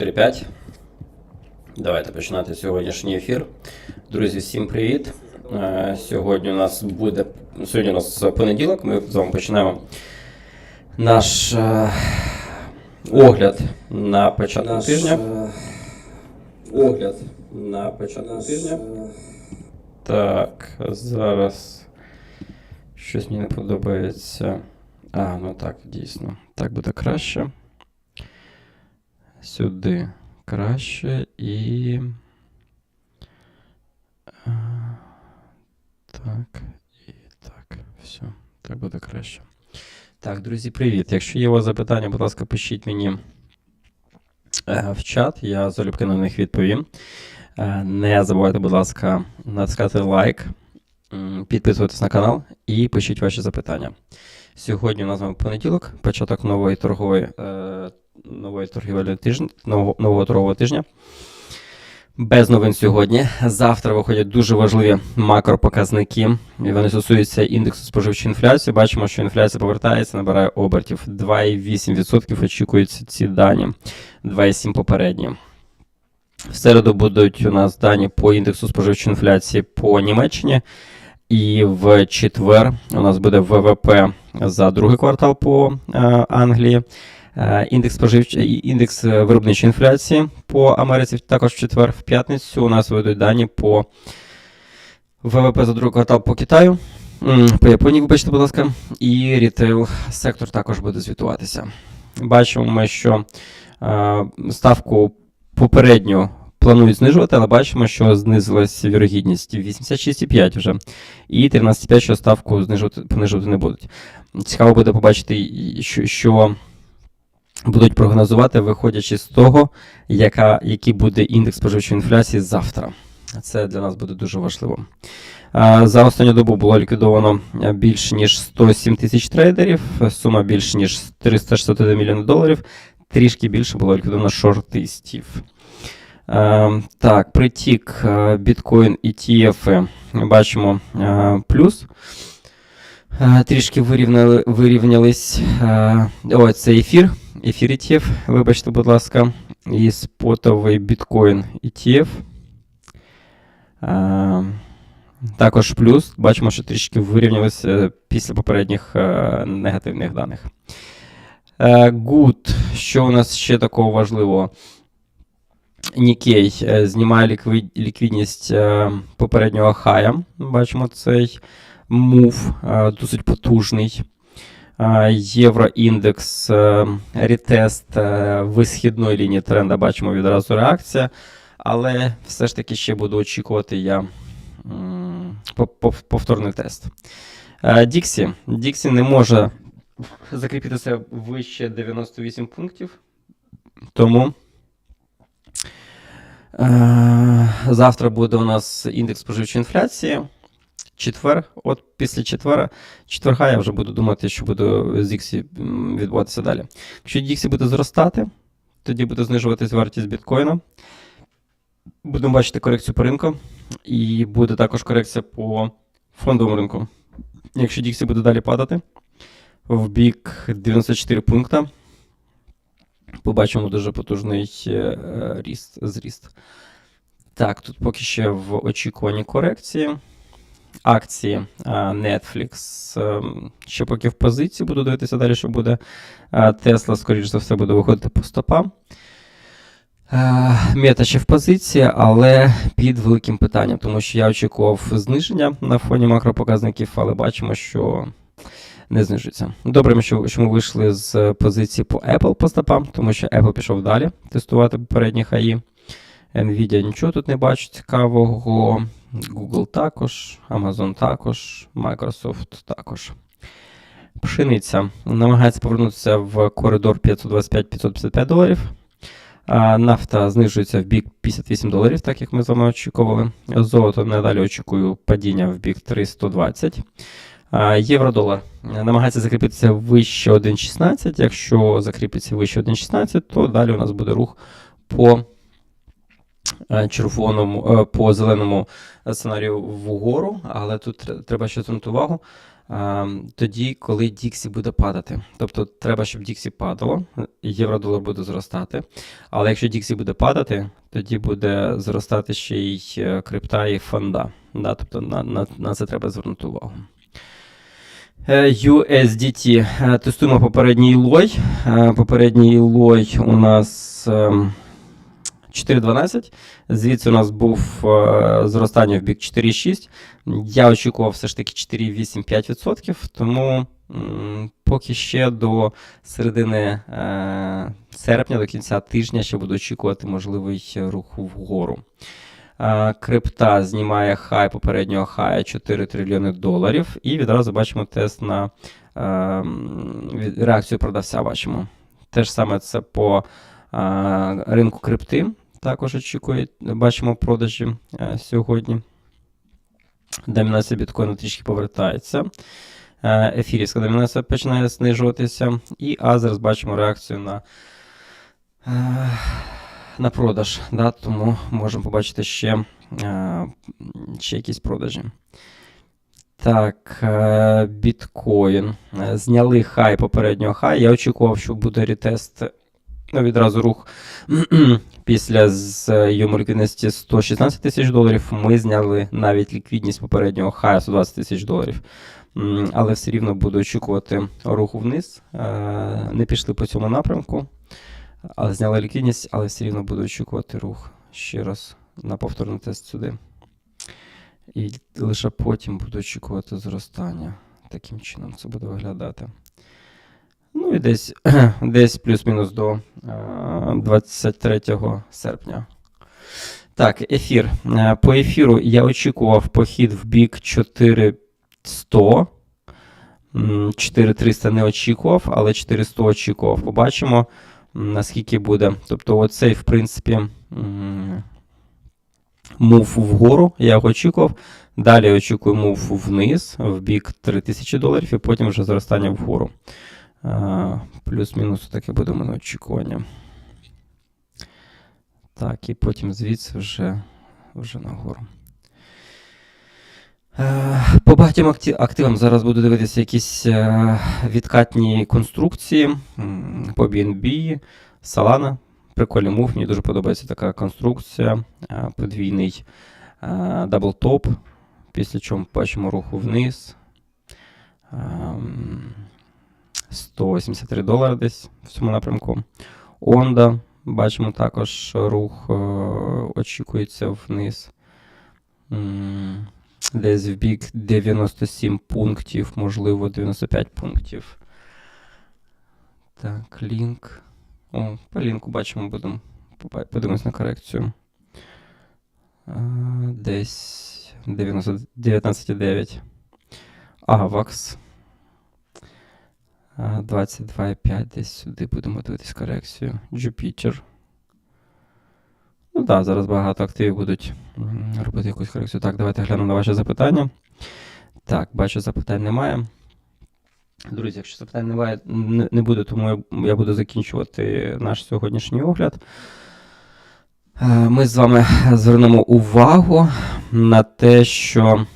4-5. Давайте починати сьогоднішній ефір. Друзі, всім привіт. Е, Сьогодні у нас буде сьогодні у нас понеділок. Ми з вами починаємо наш е, огляд на початку Наш, тижня. е, Огляд на початку наш, тижня. Так, зараз щось мені не подобається. А, ну так, дійсно. Так буде краще. Сюди краще і. е, Так, і так. Все, так буде краще. Так, друзі, привіт. Якщо є у вас запитання, будь ласка, пишіть мені е, в чат, я залюбки на них відповім. Е, Не забувайте, будь ласка, натискати лайк, м, підписуватись на канал і пишіть ваші запитання. Сьогодні у нас з понеділок, початок нової торгової, нової торгівельної тижня, нового, торгового тижня. Без новин сьогодні. Завтра виходять дуже важливі макропоказники. І вони стосуються індексу споживчої інфляції. Бачимо, що інфляція повертається, набирає обертів. 2,8% очікуються ці дані, 2,7% попередні. В середу будуть у нас дані по індексу споживчої інфляції по Німеччині. І в четвер у нас буде ВВП за другий квартал по е, Англії. Е, індекс, споживч... індекс е, виробничої інфляції по Америці також в четвер, в п'ятницю. У нас вийдуть дані по ВВП за другий квартал по Китаю, по Японії, вибачте, будь ласка, і рітейл сектор також буде звітуватися. Бачимо ми, що е, ставку попередню планують знижувати, але бачимо, що знизилась вірогідність 86,5 вже. І 13,5, що ставку знижувати, понижувати не будуть. Цікаво буде побачити, що, що будуть прогнозувати, виходячи з того, яка, який буде індекс споживчої інфляції завтра. Це для нас буде дуже важливо. За останню добу було ліквідовано е, більше ніж 107 тисяч трейдерів, сума більше ніж 361 мільйони доларів, трішки більше було ліквідовано шортистів. Е, так, притік е, біткоін ETF ми бачимо плюс. Трішки вирівняли, вирівнялись. О, це ефір. Ефір ETF, вибачте, будь ласка, і спотовий біткоін ETF. Е, також плюс. Бачимо, що трішки вирівнялися е, після попередніх е, негативних даних. Е, Good. Що у нас ще такого важливого? Нікей знімає ліквід, ліквідність попереднього хая. Бачимо цей мув досить потужний. Євроіндекс, е, ретест е, висхідної лінії тренда. Бачимо відразу реакція. Але все ж таки ще буду очікувати я повторний тест. Е, Діксі. Діксі не може закріпитися вище 98 пунктів. Тому. Е, Завтра буде у нас індекс споживчої інфляції. Четвер, от після четвера, четверга я вже буду думати, що буде з Діксі відбуватися далі. Якщо Діксі буде зростати, тоді буде знижуватись вартість біткоїна. Будемо бачити корекцію по ринку, і буде також корекція по фондовому ринку. Якщо Діксі буде далі падати в бік 94 пункта, побачимо дуже потужний е, е, ріст, зріст. Так, тут поки ще в очікуванні корекції. Акції Netflix ем, ще поки в позиції, буду дивитися далі, що буде. А, Tesla, скоріш за все, буде виходити по стопам. Е, Мета ще в позиції, але під великим питанням, тому що я очікував зниження на фоні макропоказників, але бачимо, що не знижується. Добре, що, що ми вийшли з позиції по Apple по стопам, тому що Apple пішов далі тестувати попередні хаї. Nvidia нічого тут не бачу цікавого. Google також, Amazon також, Microsoft також. Пшениця намагається повернутися в коридор 525-555 доларів. Нафта знижується в бік 58 доларів, так як ми з вами очікували. Золото надалі очікую падіння в бік 320. Євро-долар намагається закріпитися вище 1,16. Якщо закріпиться вище 1,16, то далі у нас буде рух по червоному, е, по зеленому сценарію вгору, але тут треба ще звернути увагу. тоді, коли Діксі буде падати. Тобто треба, щоб Діксі падало, євро-долар буде зростати. Але якщо Діксі буде падати, тоді буде зростати ще й е, крипта і фонда. Да? Тобто на, на, на це треба звернути увагу. Е, USDT. Е, Тестуємо попередній лой. Е, Попередній лой у нас ем, 4.12. Звідси у нас був е, зростання в бік 4,6. Я очікував все ж таки 4,8-5%, тому поки ще до середини е, серпня, до кінця тижня, ще буду очікувати можливий рух вгору. Е, Крипта знімає хай попереднього хая 4 трильйони доларів, і відразу бачимо тест на реакцію продавця. Бачимо. Те ж саме це по ринку крипти. Також очікують, бачимо продажі е, сьогодні. Домінація біткоїну трішки повертається. Е, Ефірівська домінація починає знижуватися. І Азерс бачимо реакцію на, е, на продаж. Да? Тому можемо побачити ще, ще якісь продажі. Так, біткоін. Зняли хай попереднього хай. Я очікував, що буде ретест. Ну, відразу рух після з йому ліквідності 116 тисяч доларів. Ми зняли навіть ліквідність попереднього хая 120 тисяч доларів. Але все рівно буду очікувати руху вниз. Е, Не пішли по цьому напрямку, але зняли ліквідність, але все рівно буду очікувати рух ще раз на повторний тест сюди. І лише потім буду очікувати зростання. Таким чином це буде виглядати. Ну і десь, десь плюс-мінус до е, 23 серпня. Так, ефір. Е, По ефіру я очікував похід в бік 4100. 4300 не очікував, але 400 очікував. Побачимо, наскільки буде. Тобто, оцей, в принципі, мув вгору, я його очікував. Далі очікую мув вниз, в бік 3000 доларів, і потім вже зростання вгору. Плюс-мінус таке буде у мене очікування. Так, і потім звідси вже, вже нагору. Е, По багатьом активам зараз буду дивитися якісь е, відкатні конструкції по BNB, Solana. Прикольний мув, мені дуже подобається така конструкція. е, Подвійний даблтоп, після чого бачимо руху вниз. Ем, 183 долари десь в цьому напрямку. Онда. Бачимо також рух е, очікується вниз. Десь в бік 97 пунктів, можливо, 95 пунктів. Так, лінк. О, по лінку бачимо, будемо подивимось на корекцію. Десь 90 19,9. Авакс. А, 22,5 десь сюди будемо дивитись корекцію. Jupiter. Ну так, зараз багато активів будуть робити якусь корекцію. Так, давайте глянемо на ваші запитання. Так, бачу, запитань немає. Друзі, якщо запитань немає, не, буде, тому я, я буду закінчувати наш сьогоднішній огляд. Е, Ми з вами звернемо увагу на те, що.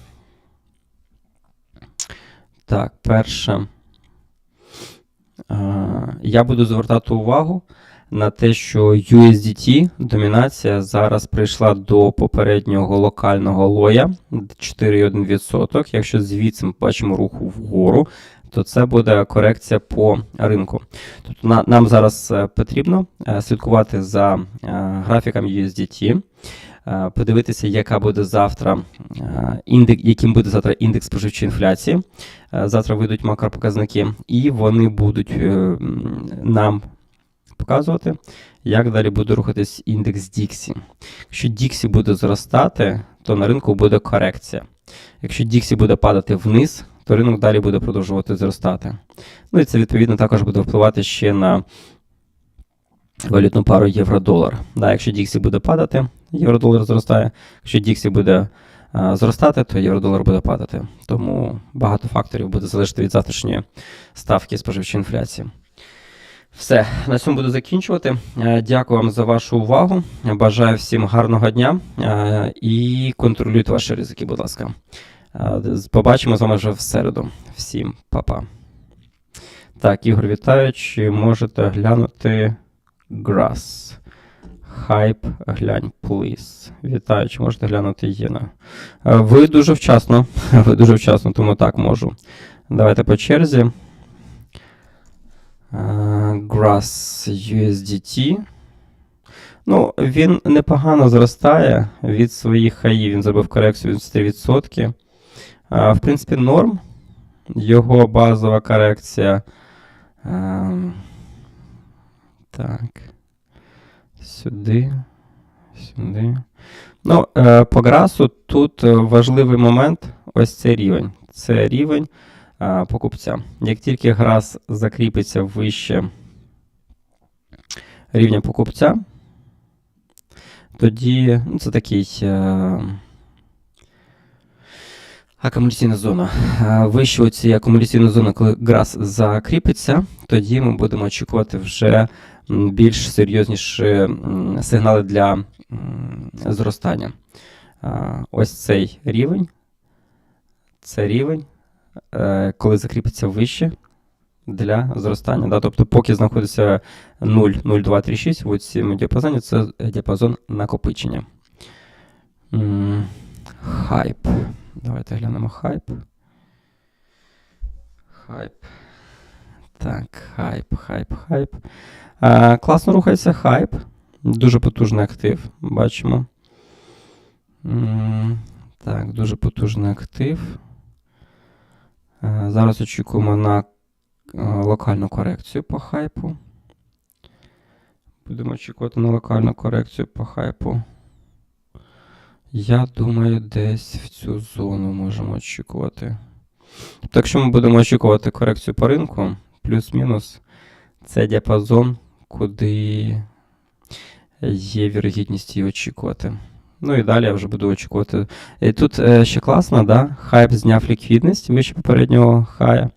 Так, перше. Е, Я буду звертати увагу на те, що USDT домінація зараз прийшла до попереднього локального лоя 4,1%. Якщо звідси ми бачимо руху вгору, то це буде корекція по ринку. Тобто на, нам зараз е, потрібно е, слідкувати за графіком USDT, подивитися, яка буде завтра е, індекс, яким буде завтра індекс споживчої інфляції. Е, Завтра вийдуть макропоказники, і вони будуть е, нам показувати, як далі буде рухатись індекс Діксі. Якщо Діксі буде зростати, то на ринку буде корекція. Якщо Діксі буде падати вниз, то ринок далі буде продовжувати зростати. Ну і це відповідно також буде впливати ще на валютну пару євро-долар. Да, якщо Діксі буде падати, євро-долар зростає. Якщо Діксі буде зростати, то євро-долар буде падати. Тому багато факторів буде залежати від завтрашньої ставки споживчої інфляції. Все, на цьому буду закінчувати. Е, Дякую вам за вашу увагу. Бажаю всім гарного дня е, і контролюйте ваші ризики, будь ласка. Е, Побачимо з вами вже в середу. Всім па-па. Так, Ігор, вітаю. Чи можете глянути Grass? Хайп, глянь, please. Вітаю, чи можете глянути Єна? Е, Ви дуже вчасно. Ви дуже вчасно, тому так можу. Давайте по черзі. Е, Grass USDT. Ну, він непогано зростає від своїх хаїв. Він зробив корекцію від 3%. В принципі, норм. Його базова корекція. Ем, так. Сюди. Сюди. Ну, е, по грасу тут е, важливий момент ось цей рівень. Це рівень е, покупця. Як тільки грас закріпиться вище рівня покупця, тоді ну, це такий. Акумуляційна зона. Е, Вище цієї акумуляційної зони, коли грас закріпиться, тоді ми будемо очікувати вже більш серйозніші сигнали для зростання. Е, Ось цей рівень. Це рівень, е, коли закріпиться вище для зростання. Да? Тобто, поки знаходиться 0, 0, 2, 3, 6 в цьому діапазоні, це діапазон накопичення. Хайп. Давайте глянемо хайп. Хайп. Так, хайп, хайп, хайп. А, класно рухається хайп. Дуже потужний актив. Бачимо. Так, дуже потужний актив. А, зараз очікуємо на локальну корекцію по хайпу. Будемо очікувати на локальну корекцію по хайпу. Я думаю, десь в цю зону можемо очікувати. Тобто, якщо ми будемо очікувати корекцію по ринку, плюс-мінус, це діапазон, куди є вірогідність її очікувати. Ну і далі я вже буду очікувати. І тут е, ще класно, да? хайп зняв ліквідність вище попереднього хая.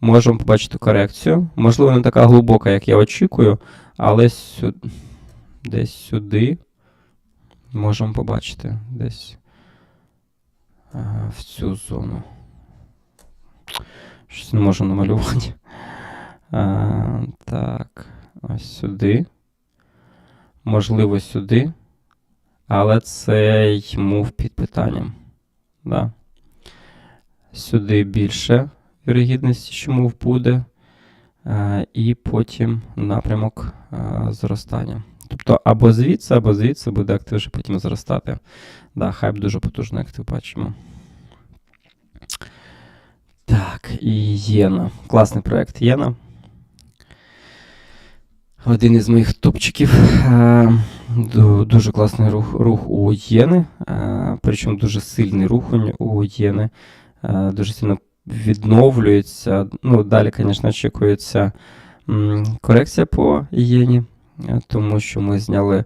Можемо побачити корекцію. Можливо, не така глибока, як я очікую, але сю... десь сюди можемо побачити десь а, в цю зону. Щось не можу намалювати. А, так, ось сюди. Можливо, сюди. Але цей мув під питанням. Да. Сюди більше вірогідності, що мув буде. А, і потім напрямок зростання. Тобто або звідси, або звідси буде актив вже потім зростати. Да, хайп дуже потужний актив бачимо. Так, і Єна. Класний проект Єна. Один із моїх топчиків. Е, Дуже класний рух, рух у Єни. е, Причому дуже сильний рух у- у Єни. Е, Дуже сильно відновлюється. Ну, далі, звісно, очікується корекція по Єні. Тому що ми зняли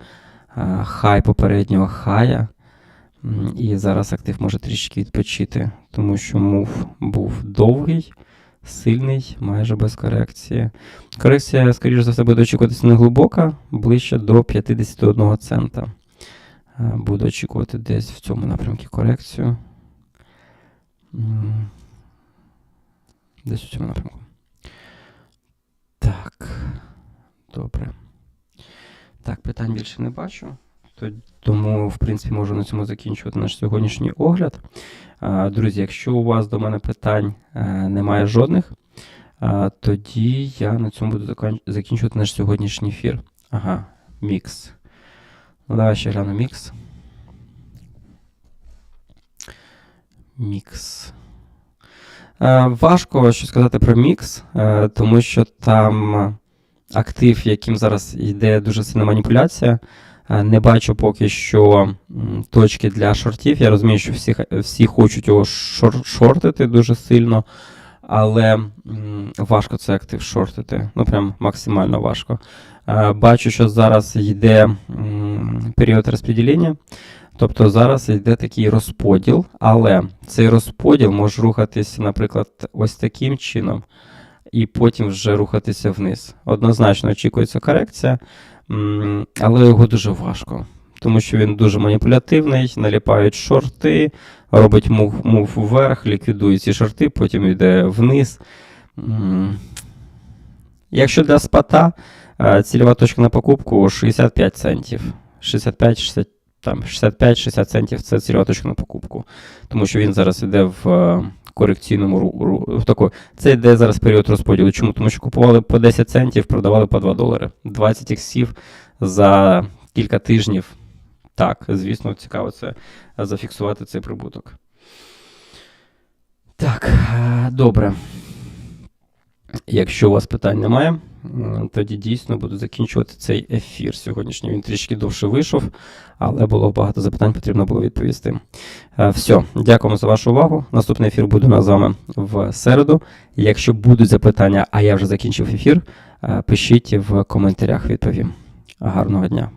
е, хай попереднього хая, і зараз актив може трішки відпочити, тому що мув був довгий, сильний, майже без корекції. Корекція, скоріш за все, буде очікуватися не глибока, ближче до 51 цента. Е, Буду очікувати десь в цьому напрямку корекцію. Десь в цьому напрямку. Так. Добре. Так, питань більше не бачу. Тому, в принципі, можу на цьому закінчувати наш сьогоднішній огляд. Друзі, якщо у вас до мене питань е, немає жодних, тоді я на цьому буду закінчувати наш сьогоднішній ефір. Ага, мікс. Ну, давай ще гляну мікс. Мікс. Е, Важко щось сказати про мікс, е, тому що там актив, яким зараз йде дуже сильна маніпуляція. Е, Не бачу поки що точки для шортів. Я розумію, що всі, всі хочуть його шор- шортити дуже сильно, але важко цей актив шортити. Ну, прям максимально важко. Е, Бачу, що зараз йде період розподілення. Тобто зараз йде такий розподіл, але цей розподіл може рухатися, наприклад, ось таким чином, і потім вже рухатися вниз. Однозначно очікується корекція, але його дуже важко. тому що він дуже маніпулятивний, наліпають шорти, робить мув, мув вверх, ліквідує ці шорти, потім йде вниз. Якщо для спота, е, цільова точка на покупку 65 центів. 65-60 там 65-60 центів це цільова на покупку. Тому що він зараз йде в е, корекційному в таку. Це йде зараз період розподілу. Чому? Тому що купували по 10 центів, продавали по 2 долари. 20 іксів за кілька тижнів. Так, звісно, цікаво це е, зафіксувати цей прибуток. Так, е, добре. Якщо у вас питань немає, тоді дійсно буду закінчувати цей ефір. Сьогоднішній він трішки довше вийшов, але було багато запитань, потрібно було відповісти. Е, Все, дякуємо за вашу увагу. Наступний ефір буде у з вами в середу. Якщо будуть запитання, а я вже закінчив ефір, е, пишіть в коментарях, відповім. Гарного дня.